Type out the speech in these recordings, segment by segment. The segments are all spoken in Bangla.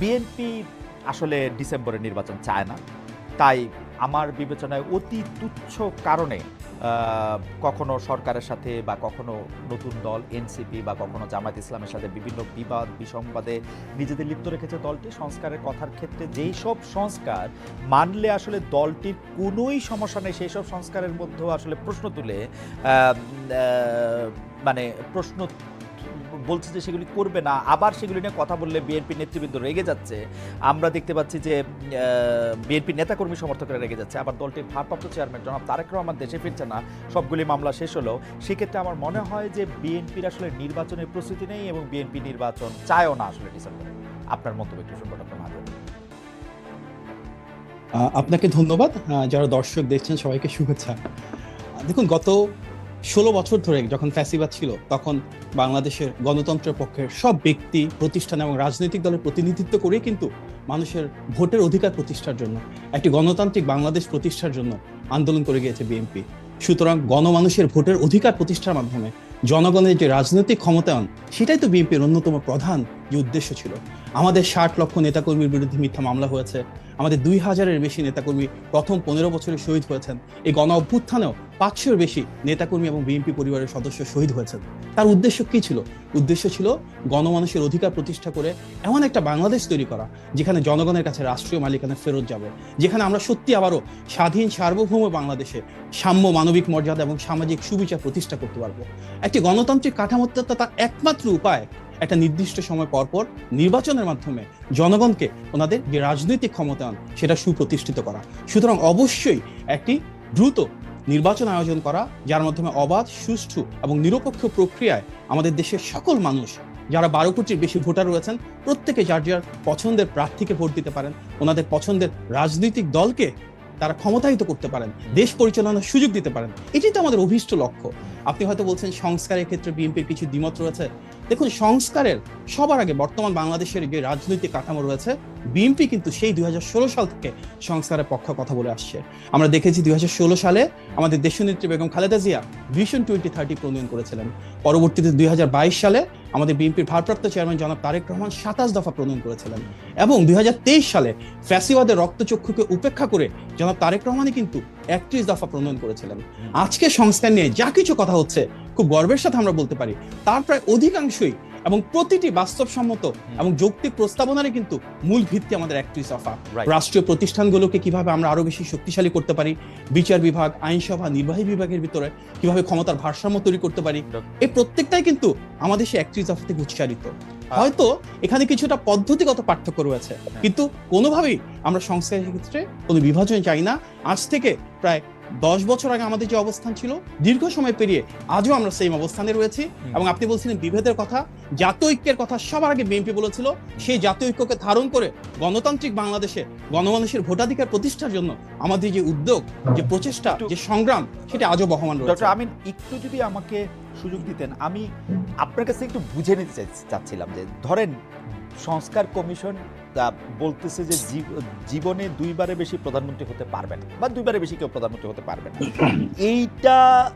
বিএনপি আসলে ডিসেম্বরে নির্বাচন চায় না। তাই আমার বিবেচনায় অতি তুচ্ছ কারণে কখনো সরকারের সাথে বা কখনো নতুন দল এনসিপি বা কখনো জামায়াত ইসলামের সাথে বিভিন্ন বিবাদ, বিসংবাদে নিজেদের লিপ্ত রেখেছে দলটি। সংস্কারের কথার ক্ষেত্রে যেই সব সংস্কার মানলে আসলে দলটির কোনোই সমস্যা নেই, সেই সব সংস্কারের মধ্যেও আসলে প্রশ্ন তুলে মানে প্রশ্ন বলছে যে সেগুলি করবে না, আবার সেগুলি নিয়ে কথা বললে বিএনপি নেতৃবৃন্দ রেগে যাচ্ছে। আমরা দেখতে পাচ্ছি যে বিএনপি নেতাকর্মী সমর্থকরা রেগে যাচ্ছে। আবার দলটির ভারপ্রাপ্ত চেয়ারম্যান জনাব তারেক রহমান দেশে ফিরছে না, সবগুলি মামলা শেষ হলো। সেক্ষেত্রে আমার মনে হয় যে বিএনপির আসলে নির্বাচনের প্রস্তুতি নেই এবং বিএনপি নির্বাচন চায়ও না আসলে ডিসেম্বরে। আপনার মন্তব্য একটু শুনব ডক্টর আপনাকে ধন্যবাদ। যারা দর্শক দেখছেন সবাইকে শুভেচ্ছা। দেখুন, গত ষোলো বছর ধরে যখন ফ্যাসিবাদ ছিল, তখন বাংলাদেশের গণতন্ত্রের পক্ষের সব ব্যক্তি, প্রতিষ্ঠান এবং রাজনৈতিক দলের প্রতিনিধিত্ব করে কিন্তু মানুষের ভোটের অধিকার প্রতিষ্ঠার জন্য, একটি গণতান্ত্রিক বাংলাদেশ প্রতিষ্ঠার জন্য আন্দোলন করে গিয়েছে বিএনপি। সুতরাং গণমানুষের ভোটের অধিকার প্রতিষ্ঠার মাধ্যমে জনগণের যে রাজনৈতিক ক্ষমতায়ন, সেটাই তো বিএনপির অন্যতম প্রধান যে উদ্দেশ্য ছিল। আমাদের ষাট লক্ষ নেতাকর্মীর বিরুদ্ধে মিথ্যা মামলা হয়েছে। আমাদের দুই হাজারের বেশি নেতাকর্মী প্রথম পনেরো বছরে শহীদ হয়েছেন। এই গণ অভ্যুত্থানেও পাঁচশোর বেশি নেতাকর্মী এবং বিএনপি পরিবারের সদস্য শহীদ হয়েছেন। তার উদ্দেশ্য কি ছিল? উদ্দেশ্য ছিল গণমানুষের অধিকার প্রতিষ্ঠা করে এমন একটা বাংলাদেশ তৈরি করা, যেখানে জনগণের কাছে রাষ্ট্রীয় মালিকানা ফেরত যাবে। যেখানে আমরা সত্যি আবারও স্বাধীন, সার্বভৌম বাংলাদেশে সাম্য মানবিক মর্যাদা এবং সামাজিক সুবিচার প্রতিষ্ঠা করতে পারব। একটি গণতান্ত্রিক কাঠামোতে তার একমাত্র উপায় একটা নির্দিষ্ট সময় পরপর নির্বাচনের মাধ্যমে জনগণকে ওনাদের যে রাজনৈতিক ক্ষমতায়ন, সেটা সুপ্রতিষ্ঠিত করা। সুতরাং অবশ্যই একটি দ্রুত নির্বাচন আয়োজন করা, যার মাধ্যমে অবাধ, সুষ্ঠু এবং নিরপেক্ষ প্রক্রিয়ায় আমাদের দেশের সকল মানুষ, যারা বারো কোটির বেশি ভোটার রয়েছেন, প্রত্যেকে যার যার পছন্দের প্রার্থীকে ভোট দিতে পারেন, ওনাদের পছন্দের রাজনৈতিক দলকে তারা ক্ষমতায়িত করতে পারেন, দেশ পরিচালনার সুযোগ দিতে পারেন। এটি তো আমাদের অভীষ্ট লক্ষ্য। আপনি হয়তো বলছেন সংস্কারের ক্ষেত্রে বিএনপির কিছু দ্বিমত রয়েছে দেখুন, সংস্কারের সবার আগে বর্তমান বাংলাদেশের যে রাজনৈতিক কাঠামো রয়েছে, বিএনপি কিন্তু সেই দুই সাল থেকে সংস্কারের পক্ষে কথা বলে আসছে। আমরা দেখেছি দুই হাজার ষোলো সালে আমাদের দেশনেত্রী Begum Khaleda Zia vision twenty thirty প্রণয়ন করেছিলেন। পরবর্তীতে দুই হাজার বাইশ সালে আমাদের বিএনপির ভারপ্রাপ্ত চেয়ারম্যান জনাব তারেক রহমান সাতাশ দফা প্রণয়ন করেছিলেন এবং দুই হাজার তেইশ সালে ফ্যাসিওয়াদের রক্তচক্ষুকে উপেক্ষা করে জনাব তারেক রহমানই কিন্তু একত্রিশ দফা প্রণয়ন করেছিলেন। আজকে সংস্কার নিয়ে যা কিছু কথা হচ্ছে খুব গর্বের সাথে আমরা বলতে পারি তার প্রায় অধিকাংশই এবং প্রতিটি বাস্তবসম্মত এবং যৌক্তিক প্রস্তাবনারই কিন্তু মূল ভিত্তি আমাদের দফা Right. রাষ্ট্রীয় প্রতিষ্ঠানগুলোকে কীভাবে আমরা আরও বেশি শক্তিশালী করতে পারি বিচার বিভাগ আইনসভা নির্বাহী বিভাগের ভিতরে কীভাবে ক্ষমতার ভারসাম্য তৈরি করতে পারি এই প্রত্যেকটাই কিন্তু আমাদের সেই একত্রিশ দফা থেকে উচ্চারিত। হয়তো এখানে কিছুটা পদ্ধতিগত পার্থক্য রয়েছে কিন্তু কোনোভাবেই আমরা সংস্কারের ক্ষেত্রে কোনো বিভাজন চাই না। আজ থেকে প্রায় দশ বছর আগে আমাদের যে অবস্থান ছিল দীর্ঘ সময় পেরিয়ে আজও আমরা সেম অবস্থানে রয়েছি। এবং আপনি বলছিলেন বিভেদের কথা জাতীয় ঐক্যের কথা সবার আগে বিএনপি বলেছিল। সেই জাতীয় ঐক্যকে ধারণ করে গণতান্ত্রিক বাংলাদেশে গণমানুষের ভোটাধিকার প্রতিষ্ঠার জন্য আমাদের যে উদ্যোগ যে প্রচেষ্টা যে সংগ্রাম সেটা আজও বহমান রয়েছে। আমিন একটু যদি আমাকে সুযোগ দিতেন আমি আপনার কাছে একটু বুঝে নিতে চাচ্ছিলাম যে ধরেন সংস্কার কমিশন তা বলতেছে যে জীব- জীবনে দুইবারে বেশি প্রধানমন্ত্রী হতে পারবে না বা দুইবারে বেশি কেউ প্রধানমন্ত্রী হতে পারবে না এইটা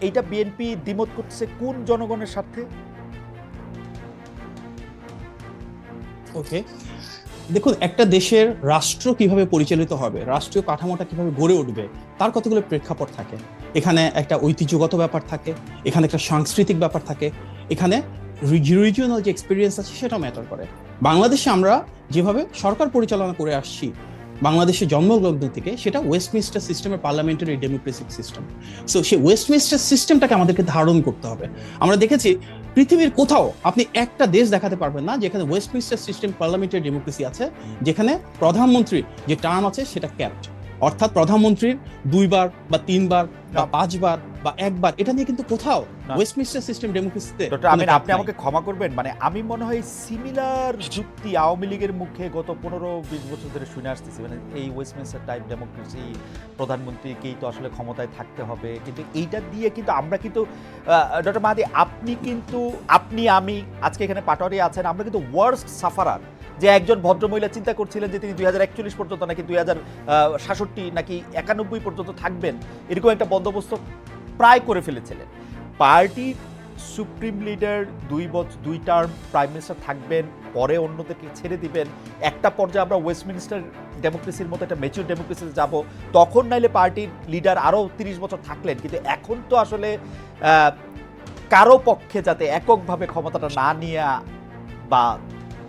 এইটা বিএনপি দ্বিমত করতেছে কোন জনগণের স্বার্থে? ওকে। দেখুন, একটা দেশের রাষ্ট্র কীভাবে পরিচালিত হবে, রাষ্ট্রীয় কাঠামোটা কীভাবে গড়ে উঠবে, তার কতগুলো প্রেক্ষাপট থাকে? এখানে একটা ঐতিহ্যগত ব্যাপার থাকে, এখানে একটা সাংস্কৃতিক ব্যাপার থাকে, এখানে রিজিওনাল যে এক্সপিরিয়েন্স আছে সেটাও ম্যাটার করে। বাংলাদেশে আমরা যেভাবে সরকার পরিচালনা করে আসছি, বাংলাদেশে জন্মলগ্ন থেকে, সেটা ওয়েস্টমিনিস্টার সিস্টেমের পার্লামেন্টারি ডেমোক্রেসিক সিস্টেম সো সেই ওয়েস্টমিনিস্টার সিস্টেমটাকে আমাদেরকে ধারণ করতে হবে। আমরা দেখেছি পৃথিবীর কোথাও আপনি একটা দেশ দেখাতে পারবেন না, যেখানে ওয়েস্টমিনিস্টার সিস্টেম পার্লামেন্টারি ডেমোক্রেসি আছে, যেখানে প্রধানমন্ত্রী যে টার্ম আছে সেটা ক্যাপ্ট অর্থাৎ প্রধানমন্ত্রীর দুইবার বা তিনবার বা পাঁচবার বা একবার এটা নিয়ে কিন্তু কোথাও। ওয়েস্টমিনিস্টার সিস্টেম ডেমোক্রেসিতে ডক্টর আমিন আপনি আমাকে ক্ষমা করবেন মানে আমি মনে হয় সিমিলার যুক্তি আওয়ামী লীগের মুখে গত পনেরো বিশ বছর ধরে শুনে আসতেছি। মানে এই ওয়েস্টমিনিস্টার টাইপ ডেমোক্রেসি প্রধানমন্ত্রীকেই তো আসলে ক্ষমতায় থাকতে হবে। কিন্তু এইটা দিয়ে কিন্তু আমরা কিন্তু ডক্টর মাহাদি আপনি কিন্তু আপনি আমি আজকে এখানে পাটোয়ারি আছেন আমরা কিন্তু ওয়ার্স্ট সাফারার যে একজন ভদ্রমহিলা চিন্তা করছিলেন যে তিনি দুই হাজার একচল্লিশ পর্যন্ত নাকি দুই হাজার সাতষট্টি নাকি একানব্বই পর্যন্ত থাকবেন এরকম একটা বন্দোবস্ত প্রায় করে ফেলেছিলেন। পার্টি সুপ্রিম লিডার দুই বছর দুই টার্ম প্রাইম মিনিস্টার থাকবেন পরে অন্যদেরকে ছেড়ে দিবেন। একটা পর্যায়ে আমরা ওয়েস্টমিনিস্টার ডেমোক্রেসির মতো একটা মেচিউর ডেমোক্রেসিতে যাব। তখন নাইলে পার্টির লিডার আরও তিরিশ বছর থাকলেন। কিন্তু এখন তো আসলে কারও পক্ষে যাতে এককভাবে ক্ষমতাটা না নিয়ে বা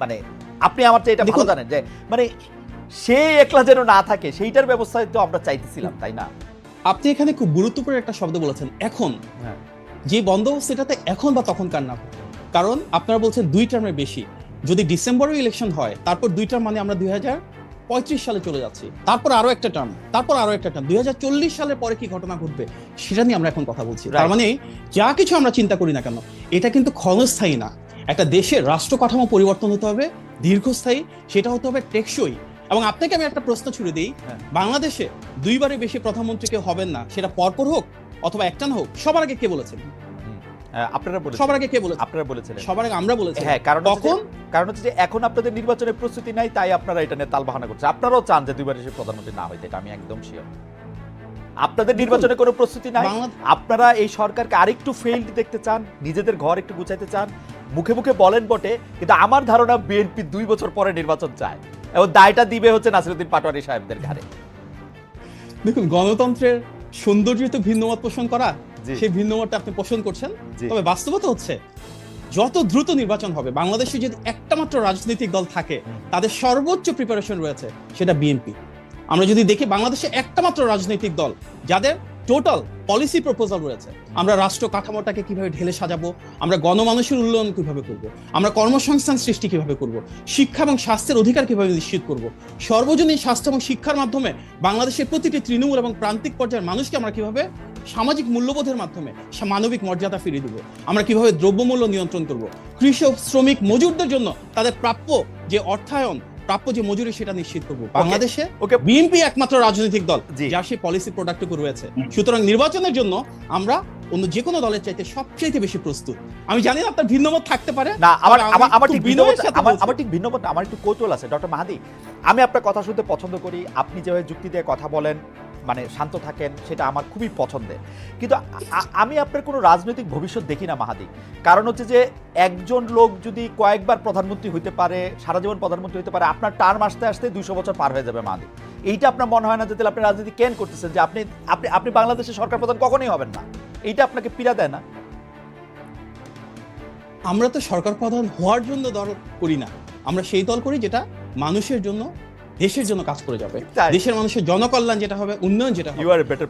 মানে আপনি আমার তো এটা ভালো জানেন যে মানে সে একলা যেন না থাকে সেইটার ব্যবস্থা তো আমরা চাইতেছিলাম তাই না? আপনি এখানে খুব গুরুত্বপূর্ণ একটা শব্দ বলেছেন এখন। হ্যাঁ। যে বন্দোবস্ত এটাতে এখন বা তখন কার না কারণ আপনারা বলছেন দুই টার্মের বেশি। যদি ডিসেম্বরে ইলেকশন হয় তারপর দুই টার্ম মানে আমরা দুই হাজার পঁয়ত্রিশ সালে চলে যাচ্ছি। তারপর আরও একটা টার্ম তারপর আরও একটা টার্ম দুই হাজার চল্লিশ সালের পরে কি ঘটনা ঘটবে সেটা নিয়ে আমরা এখন কথা বলছি। তার মানে যা কিছু আমরা চিন্তা করি না কেন এটা কিন্তু ক্ষণস্থায়ী না। একটা দেশের রাষ্ট্র কাঠামো পরিবর্তন হতে হবে দীর্ঘস্থায়ী সেটা হতে হবে টেকসই। এবং আপনাকে আমি একটা প্রশ্ন ছুড়ে দিই। হ্যাঁ। বাংলাদেশে দুইবারের বেশি প্রধানমন্ত্রী কেউ হবেন না সেটা পরপর হোক অথবা একটান হোক সবার আগে কে বলেছেন? আপনারা বলেছেন। সবার আগে কে বলেছেন? আপনারা বলেছিলেন। সবার আগে আমরা বলেছি হ্যাঁ কারণ তখন কারণ হচ্ছে যে এখন আপনাদের নির্বাচনের প্রস্তুতি নাই তাই আপনারা এটা নিয়ে তালবাহানা করছেন। আপনারাও চান যে দুইবার এসে প্রধানমন্ত্রী না হইতে এটা আমি একদম শিওর আপনাদের দেখুন, নির্বাচনের কোনো প্রস্তুতি নাই। আপনারা এই সরকারকে আরেকটু ফেইল্ড দেখতে চান নিজেদের ঘর একটু গুছাইতে চান মুখে মুখে বলেন বটে কিন্তু আমার ধারণা বিএনপি দুই বছর পরে নির্বাচন চায়। এবং দায়টা দিবে হচ্ছে নাসিরুদ্দিন পাটোয়ারি সাহেবদের ঘাড়ে। দেখুন গণতন্ত্রের সৌন্দর্য তো ভিন্নমত পোষণ করা সেই ভিন্নমতটা আপনি পোষণ করছেন। তবে বাস্তবতা হচ্ছে যত দ্রুত নির্বাচন হবে বাংলাদেশে যদি একটা মাত্র রাজনৈতিক দল থাকে তাদের সর্বোচ্চ প্রিপারেশন রয়েছে সেটা বিএনপি। আমরা যদি দেখি বাংলাদেশে একটা মাত্র রাজনৈতিক দল যাদের টোটাল পলিসি প্রপোজাল রয়েছে। আমরা রাষ্ট্র কাঠামোটাকে কীভাবে ঢেলে সাজাবো, আমরা গণমানুষের উন্নয়ন কীভাবে করব, আমরা কর্মসংস্থান সৃষ্টি কীভাবে করব, শিক্ষা এবং স্বাস্থ্যের অধিকার কীভাবে নিশ্চিত করব, সর্বজনীন স্বাস্থ্য এবং শিক্ষার মাধ্যমে বাংলাদেশের প্রতিটি তৃণমূল এবং প্রান্তিক পর্যায়ের মানুষকে আমরা কীভাবে সামাজিক মূল্যবোধের মাধ্যমে মানবিক মর্যাদা ফিরিয়ে দিব, আমরা কীভাবে দ্রব্যমূল্য নিয়ন্ত্রণ করব, কৃষক, শ্রমিক, মজুরদের জন্য তাদের প্রাপ্য যে অর্থায়ন প্রাপ্য যে মজুরি সেটা নিশ্চিত করব। বাংলাদেশে ওকে বিএনপি একমাত্র রাজনৈতিক দল যা যার সেই পলিসি প্রোডাক্টটুকু রয়েছে। সুতরাং নির্বাচনের জন্য আমরা অন্য যে কোনো দলের চাইতে সবচেয়ে বেশি প্রস্তুত। আমি জানি না আপনার ভিন্নমত থাকতে পারে না আমার আমার আমার ঠিক ভিন্ন ভিন্নমত আমার ঠিক ভিন্নমত আমার একটু কৌতূহল আছে। ডক্টর মাহাদি আমি আপনার কথা শুনতে পছন্দ করি আপনি যেভাবে যুক্তি দিয়ে কথা বলেন মানে শান্ত থাকেন, সেটা আমার খুবই পছন্দের। কিন্তু আমি আপনার কোনো রাজনৈতিক ভবিষ্যৎ দেখি না, মাহাদি। কারণ হচ্ছে যে, একজন লোক যদি কয়েকবার প্রধানমন্ত্রী হইতে পারে, সারা জীবন প্রধানমন্ত্রী হতে পারে, আপনার টার্ম আসতে আসতে দুশো বছর পার হয়ে যাবে, মাহাদি। এইটা আপনার মনে হয় না যে, তাহলে আপনি রাজনীতি কেন করতেছেন? যে আপনি আপনি আপনি বাংলাদেশের সরকার প্রধান কখনোই হবেন না। এইটা আপনাকে পীড়া দেয় না? আমরা তো সরকার প্রধান হওয়ার জন্য দল করি না। আমরা সেই দল করি যেটা মানুষের জন্য দেশের জন্য কাজ করে যাবে। দেশের মানুষের জনকল্যাণ যেটা হবে উন্নয়ন যেটা হবে।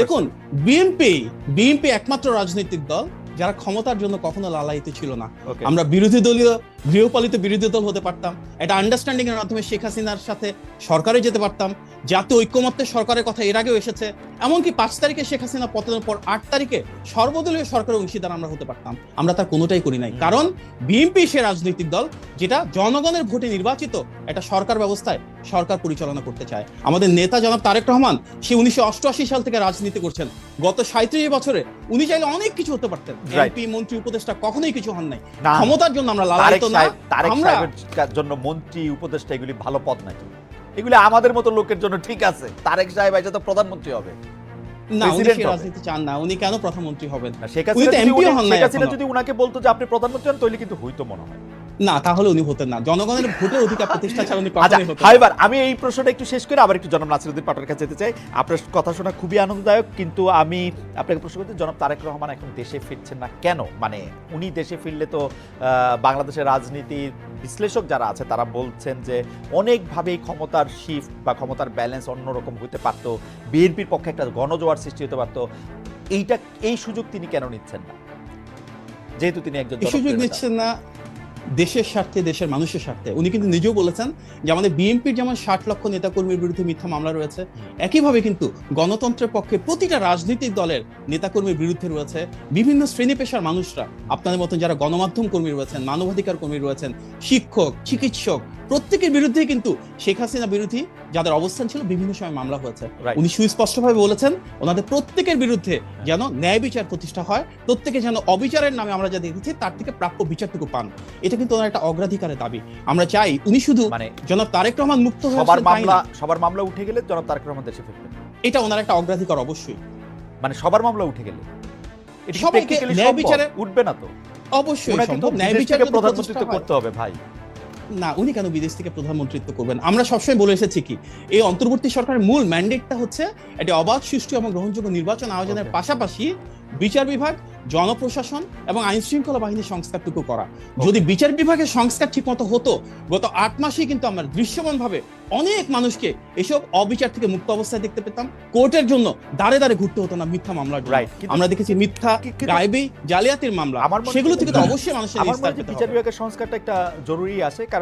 দেখুন বিএনপি বিএনপি একমাত্র রাজনৈতিক দল যারা ক্ষমতার জন্য কখনো লালায়িত ছিল না। আমরা বিরোধী দলীয় গৃহপালিত বিরোধী দল হতে পারতাম। একটা আন্ডারস্ট্যান্ডিং এর মাধ্যমে শেখ হাসিনার সাথে সরকারে যেতে পারতাম। জাতীয় ঐক্যমত্যের সরকারের কথা এর আগেও এসেছে। এমনকি পাঁচ তারিখে শেখ হাসিনা পতনের পর আট তারিখে সর্বদলীয় সরকারের অংশীদার আমরা হতে পারতাম। আমরা তার কোনোটাই করি নাই। কারণ বিএনপি সে রাজনৈতিক দল যেটা জনগণের ভোটে নির্বাচিত একটা সরকার ব্যবস্থায় সরকার পরিচালনা করতে চায়। আমাদের নেতা জনাব তারেক রহমান সে উনিশশো অষ্টআশি সাল থেকে রাজনীতি করছেন। গত সাঁত্রিশ বছরে উনি চাইলে অনেক কিছু হতে পারতেন। এমপি মন্ত্রী উপদেষ্টা কখনোই কিছু হন নাই। ক্ষমতার জন্য আমরা লালায়িত না আমরা জন্য মন্ত্রী উপদেষ্টা এগুলি ভালো পদ নাকি এগুলি আমাদের মতো লোকের জন্য ঠিক আছে। তারেক সাহেব এটা তো প্রধানমন্ত্রী হবে। না উনি। রাজনীতি চান না উনি কেন প্রধানমন্ত্রী হবেন? না শেখ হাসিনা। যদি উনাকে বলতো যে আপনি প্রধানমন্ত্রী হন তাহলে কিন্তু হইতো মনে হয়। না তাহলে উনি হতেন না। জনগণের ভোটের অধিকার প্রতিষ্ঠা ছাড়া উনি আচ্ছা কখনোই হতেন না। হাইবার আমি এই প্রশ্নটা একটু শেষ করে আবার একটু জনাব নাসিরুদ্দিন পাটোয়ার কাছে যেতে চাই। আপনার কথা শোনা খুবই আনন্দদায়ক কিন্তু আমি আপনাকে প্রশ্ন করতে জনাব তারেক রহমান এখন দেশে ফিরছেন না কেন? মানে উনি দেশে ফিরলে তো বাংলাদেশের রাজনীতির বিশ্লেষক যারা আছে তারা বলছেন যে অনেকভাবেই ক্ষমতার শিফট বা ক্ষমতার ব্যালেন্স অন্যরকম হতে পারতো। বিএনপির পক্ষে একটা গণজোয়ার সৃষ্টি হতে পারতো। এইটা এই সুযোগ তিনি কেন নিচ্ছেন না? যেহেতু তিনি একজন সুযোগ নিচ্ছেন না দেশের স্বার্থে দেশের মানুষের স্বার্থে। উনি কিন্তু নিজেও বলেছেন যে আমাদের বিএনপির যেমন ষাট লক্ষ নেতাকর্মীর বিরুদ্ধে মিথ্যা মামলা রয়েছে একইভাবে কিন্তু গণতন্ত্রের পক্ষে প্রতিটা রাজনৈতিক দলের নেতাকর্মীর বিরুদ্ধে রয়েছে বিভিন্ন শ্রেণি পেশার মানুষরা আপনাদের মতন যারা গণমাধ্যম কর্মী রয়েছেন মানবাধিকার কর্মী রয়েছেন শিক্ষক চিকিৎসক প্রত্যেকের বিরুদ্ধে কিন্তু শেখ হাসিনা বিরোধী যাদের অবস্থান ছিল বিভিন্ন সময় মামলা হয়েছে. উনি সুস্পষ্টভাবে বলেছেন ওনাদের প্রত্যেকের বিরুদ্ধে যেন ন্যায় বিচার প্রতিষ্ঠা হয় প্রত্যেকে যেন অবিচারের নামে আমরা যা দেখেছি তার থেকে প্রাপ্য বিচারটুকু পান। এটা কিন্তু ওনার একটা অগ্রাধিকারের দাবি। আমরা চাই উনি শুধু মানে জনাব তারেক রহমান মুক্ত সবার মামলা সবার মামলা উঠে গেলে জনাব তারেক রহমান দেশে ফিরবেন। এটা ওনার একটা অগ্রাধিকার অবশ্যই। মানে সবার মামলা উঠে গেলে। এটা সবাইকে ন্যায় বিচারে- উঠবে না তো। অবশ্যই সম্ভব। ন্যায় বিদেশ বিচার থেকে যদি প্রধানমন্ত্রিত্ব প্রতিষ্ঠা হয়- করতে হবে ভাই। না উনি কেন বিদেশ থেকে প্রধানমন্ত্রিত্ব করবেন? আমরা সবসময় বলে এসেছি কি এই অন্তর্বর্তী সরকারের মূল ম্যান্ডেটটা হচ্ছে একটি অবাধ সুষ্ঠু এবং গ্রহণযোগ্য নির্বাচন আয়োজনের পাশাপাশি বিচার বিভাগ জনপ্রশাসন এবং আইন শৃঙ্খলা বাহিনীর সংস্কারটুকু করা। যদি বিচার বিভাগের সংস্কার ঠিকমতো হতো গত আট মাসেই কিন্তু আমরা দৃশ্যমান ভাবে অনেক মানুষকে এসব অবিচার থেকে মুক্ত অবস্থায় দেখতে পেতাম। কোর্টের জন্য দাঁড়ে দাঁড়ে ঘুরতে হতো না মিথ্যা মামলার জন্য। আমরা দেখেছি মিথ্যা কি- জালিয়াতির মামলা। সেগুলো থেকে তো অবশ্যই মানুষের বিচার বিভাগের সংস্কারটা একটা জরুরি আছে কারণ